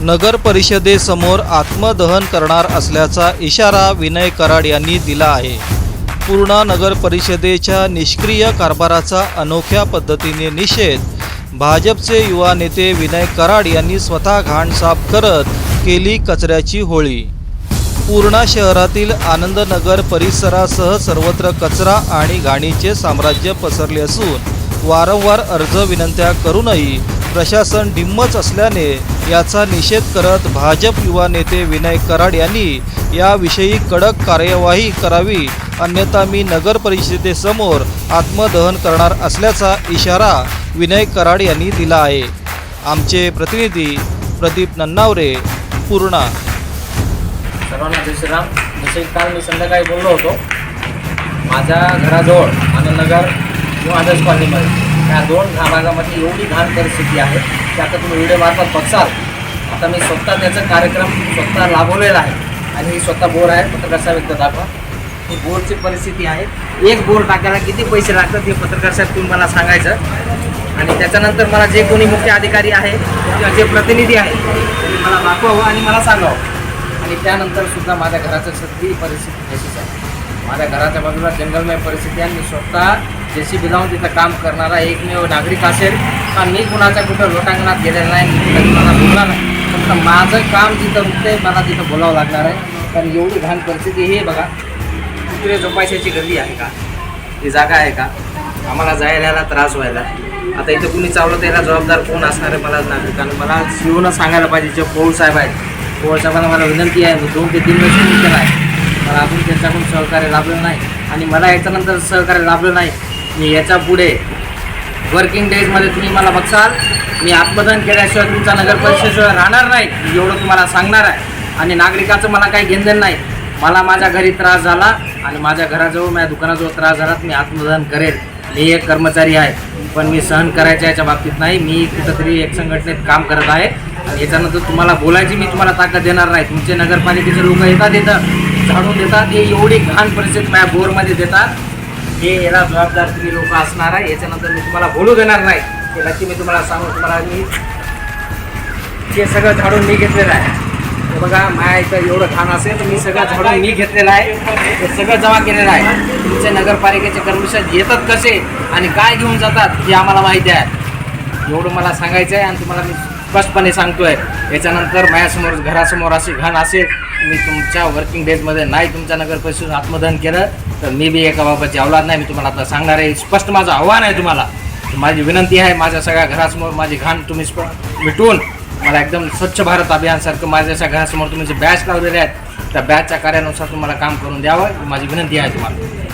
नगर परिषदेसमोर आत्मदहन करणार असल्याचा इशारा विनय कराड यांनी दिला आहे. पूर्णा नगर परिषदेच्या निष्क्रिय कारभाराचा अनोख्या पद्धतीने निषेध भाजपचे युवा नेते विनय कराड यांनी स्वतः घाण साफ करत केली कचऱ्याची होळी. पूर्णा शहरातील आनंदनगर परिसरासह सर्वत्र कचरा आणि घाणीचे साम्राज्य पसरले असून वारंवार अर्ज विनंत्या करूनही प्रशासन डिम्मच असल्याने याचा निषेध करत भाजप युवा नेते विनय कराड यांनी याविषयी कडक कार्यवाही करावी अन्यथा मी नगर परिषदेसमोर आत्मदहन करणार असल्याचा इशारा विनय कराड यांनी दिला आहे. आमचे प्रतिनिधी प्रदीप नन्नावरे पूर्णा. सर्वांना जय श्रीराम. जसे काल मी संध्याकाळी बोललो होतो माझ्या घराजवळ आनंदनगर किंवा आदर्श कॉलनीमध्ये ह्या दोन भागामध्ये एवढी घाण परिस्थिती आहे की आता तुम्ही व्हिडिओ मार्फत बघसाल. आता मी स्वतः त्याचा कार्यक्रम स्वतः राबवलेला आहे आणि ही स्वतः बोर आहे. पत्रकार साहेब एकदा दाखवा. ही बोरची परिस्थिती आहे. एक बोर टाकायला किती पैसे लागतात हे पत्रकार साहेब तुम्ही मला सांगायचं. आणि त्याच्यानंतर मला जे कोणी मुख्य अधिकारी आहे किंवा जे प्रतिनिधी आहे त्यांनी मला दाखवावं आणि मला सांगावं. आणि त्यानंतर सुद्धा माझ्या घराचं सगळी परिस्थिती तशीच आहे. माझ्या घराच्या बाजूला जंगलमय परिस्थिती आहे. मी स्वतः जे सी बी लावून तिथं काम करणारा एकमेव नागरिक असेल का मी कुणाच्या कुठं लोटांगणात गेलेला नाही मी कुठं कुणाला बोलला नाही. फक्त माझं काम जिथं आहे मला तिथं बोलावं लागणार आहे. कारण एवढी घाण परिस्थिती हे बघा. तिकडे जोपायशाची गर्दी आहे का? ही जागा आहे का? आम्हाला जायला यायला त्रास व्हायला. आता इथं कुणी चावलं त्याला जबाबदार कोण असणार आहे मला नागरिकांना? मला शिवनं सांगायला पाहिजे जे पौळ साहेब आहेत. पोळ साहेबांना मला विनंती आहे मी दोन ते तीन वर्ष मी केला आहे मला अजून त्यांच्याकडून सहकार्य लाभलं नाही. आणि मला याच्यानंतर सहकार्य लाभलं नाही. मी याच्यापुढे वर्किंग डेजमध्ये तुम्ही मला बघसाल. मी आत्मदान केल्याशिवाय तुमचा नगर परिषदेशिवाय राहणार नाही. एवढं तुम्हाला सांगणार आहे. आणि नागरिकाचं मला काही घेणं नाही. मला माझ्या घरी त्रास झाला आणि माझ्या घराजवळ माझ्या दुकानाजवळ त्रास झाला मी आत्मदान करेल. मी एक कर्मचारी आहे पण मी सहन करायच्या याच्या बाबतीत नाही. मी कुठंतरी एक संघटनेत काम करत आहे. आणि याच्यानंतर तुम्हाला बोलायची मी तुम्हाला ताकद देणार नाही. तुमचे नगरपालिकेचे लोक येतात येतात. झाडून देतात. हे एवढी घाण परिस्थिती माझ्या बोरमध्ये देतात. हे याला जबाबदार तुम्ही लोक असणार आहे. याच्यानंतर मी तुम्हाला बोलू देणार नाही. हे नक्की मी तुम्हाला सांगू तुम्हाला मी हे सगळं झाडून मी घेतलेलं आहे. बघा माझ्या इथं एवढं घाण असेल तर मी सगळं झाडून मी घेतलेलं आहे. हे सगळं जमा केलेलं आहे. तुमच्या नगरपालिकेचे कर्मचारी येतात कसे आणि काय घेऊन जातात हे आम्हाला माहिती आहे. एवढं मला सांगायचं आहे आणि तुम्हाला मी स्पष्टपणे सांगतोय. याच्यानंतर माझ्यासमोर घरासमोर अशी घाण असेल मी तुमच्या वर्किंग डेजमध्ये नाही तुमच्या नगर परिषद आत्मदहन केलं तर मी बी एका बाबाची अवलाद नाही. मी तुम्हाला आता सांगणार आहे. स्पष्ट माझं आव्हान आहे तुम्हाला. माझी विनंती आहे माझ्या सगळ्या घरासमोर माझी घाण तुम्ही मिटवून मला एकदम स्वच्छ भारत अभियानसारखं माझ्या अशा घरासमोर तुम्ही जे बॅच लावलेले आहेत त्या बॅचच्या कार्यानुसार तुम्हाला काम करून द्यावं माझी विनंती आहे तुम्हाला.